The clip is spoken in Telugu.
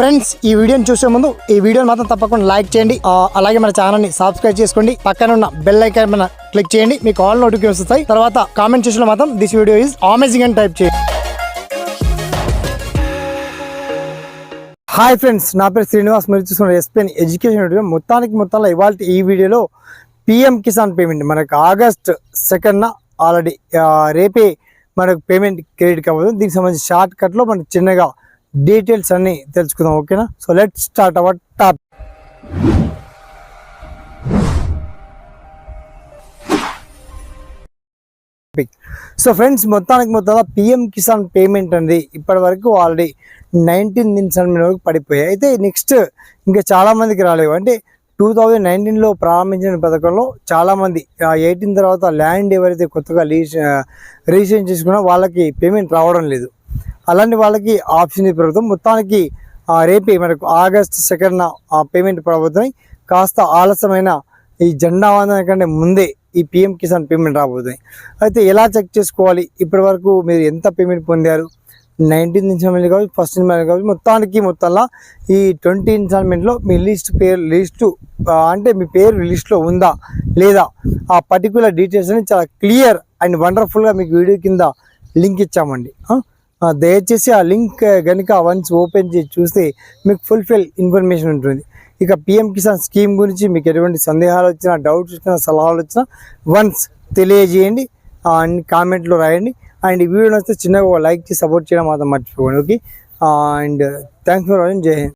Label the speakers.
Speaker 1: ఫ్రెండ్స్ ఈ వీడియోని చూసే ముందు ఈ వీడియోని మాత్రం తప్పకుండా లైక్ చేయండి. అలాగే మన ఛానల్ని సబ్స్క్రైబ్ చేసుకోండి. పక్కన ఉన్న బెల్ ఐకాన్ మన క్లిక్ చేయండి. మీకు ఆల్ నోటిఫికేషన్స్ వస్తాయి. తర్వాత కామెంట్ చేసిన మాత్రం దిస్ వీడియో ఈజ్ అమేజింగ్ అని టైప్ చేయండి. హాయ్ ఫ్రెండ్స్ నా పేరు శ్రీనివాస్. మీరు చూసుకున్న ఎస్పీఎన్ ఎడ్యుకేషన్ వీడియో మొత్తానికి మొత్తంలో ఇవాళ ఈ వీడియోలో పిఎం కిసాన్ పేమెంట్ మనకు ఆగస్ట్ సెకండ్న ఆల్రెడీ రేపే మనకు పేమెంట్ క్రెడిట్ కావాలి దీనికి సంబంధించి షార్ట్ కట్లో మనకి చిన్నగా డీటెయిల్స్ అన్ని తెలుసుకుందాం ఓకేనా? So let start our top so friends మొత్తానికి మొత్తం పిఎం కిసాన్ పేమెంట్ అనేది ఇప్పటి వరకు ఆల్రెడీ నైన్టీన్ ఇన్స్టాల్మెంట్ వరకు పడిపోయాయి. అయితే నెక్స్ట్ ఇంకా చాలామందికి రాలేవు అంటే టూ థౌజండ్ నైన్టీన్లో ప్రారంభించిన పథకంలో చాలామంది ఎయిటీన్ తర్వాత ల్యాండ్ ఎవరైతే కొత్తగా రిజిస్ట్రేషన్ చేసుకున్నా వాళ్ళకి పేమెంట్ రావడం లేదు. అలాంటి వాళ్ళకి ఆప్షన్ ప్రభుత్వం. మొత్తానికి రేపే మనకు ఆగస్ట్ సెకండ్న పేమెంట్ పడబోతున్నాయి కాస్త ఆలస్యమైన ఈ జెండా వందన కంటే ముందే ఈ పిఎం కిసాన్ పేమెంట్ రాబోతుంది అయితే ఎలా చెక్ చేసుకోవాలి? ఇప్పటి వరకు మీరు ఎంత పేమెంట్ పొందారు? నైన్టీన్ ఇన్స్టాల్మెంట్ కావచ్చు ఫస్ట్ ఇన్స్టాల్మెంట్ కావచ్చు మొత్తానికి మొత్తంలో ఈ ట్వంటీ ఇన్స్టాల్మెంట్లో మీ లిస్ట్ పేరు లిస్టు అంటే మీ పేరు లిస్ట్లో ఉందా? లేదా? ఆ పర్టికులర్ డీటెయిల్స్ అని చాలా క్లియర్ అండ్ వండర్ఫుల్గా మీకు వీడియో కింద లింక్ ఇచ్చామండి. దయచేసి ఆ లింక్ కనుక వన్స్ ఓపెన్ చేసి చూస్తే మీకు ఫుల్ఫిల్ ఇన్ఫర్మేషన్ ఉంటుంది. ఇక పిఎం కిసాన్ స్కీమ్ గురించి మీకు ఎటువంటి సందేహాలు వచ్చినా డౌట్స్ వచ్చినా సలహాలు వచ్చినా వన్స్ తెలియజేయండి. అండ్ అన్ని కామెంట్లో రాయండి. అండ్ ఈ వీడియో వస్తే చిన్నగా లైక్ చేసి సపోర్ట్ చేయడం మాత్రం మర్చిపోకండి. Okay? And thanks for watching. Jai Hind.